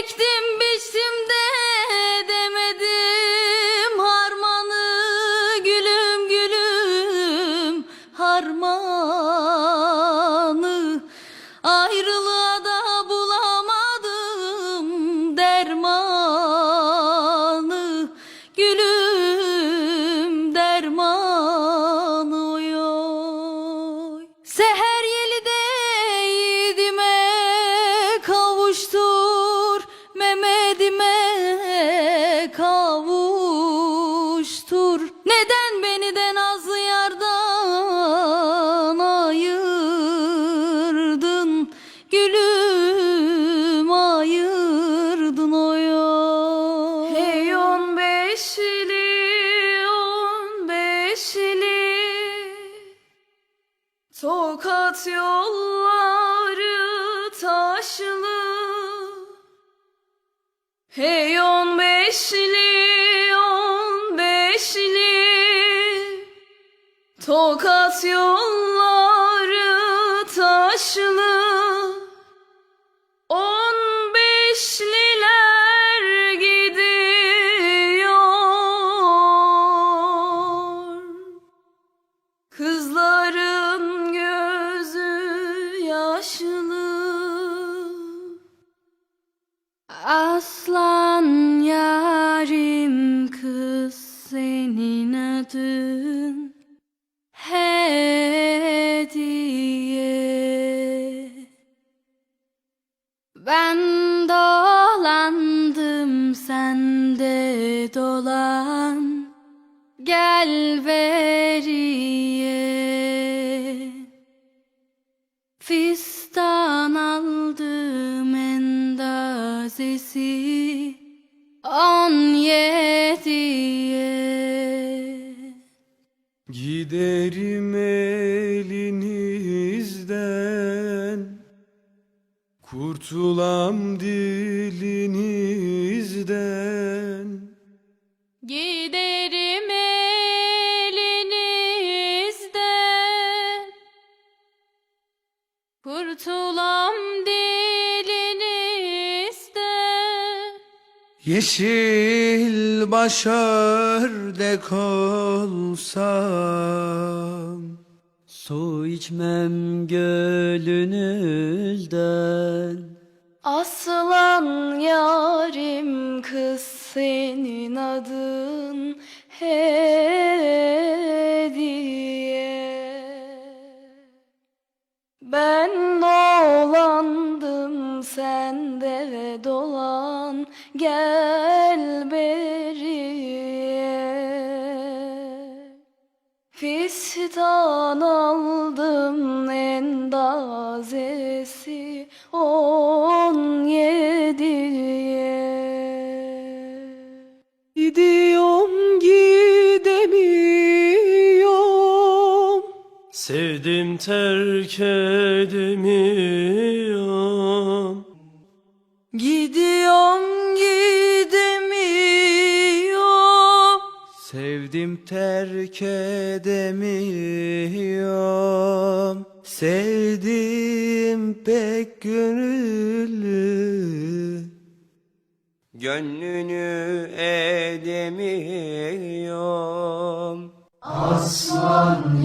Ektim biçtim Neden beni de nazlı yardan ayırdın? Gülüm ayırdın oy oy Hey on beşli on beşli. Tokat yolları taşlı. Hey on Tokat yolları taşlı On beşliler gidiyor. Kızların gözü yaşlı. Aslan yarim kız senin adın Ben dolandım sen de dolan. Gel veriye. Fistan aldım endazesi On yediye. Giderim elinizden Kurtulam dilinizden. Giderim elinizden. Kurtulam dilinizden. Yeşil başar dek olsam Su içmem gölünüzden Aslan yarim kız senin adın hediye Ben dolandım sen de dolan gel beriye Fistan aldım endazesi on yediye. Gidiyorum gidemiyorum. Sevdim terk edemiyorum. Gidiyorum Sevdim terk edemiyorum. Sevdim pek gönüllü. Gönlünü edemiyorum. Ben dolandım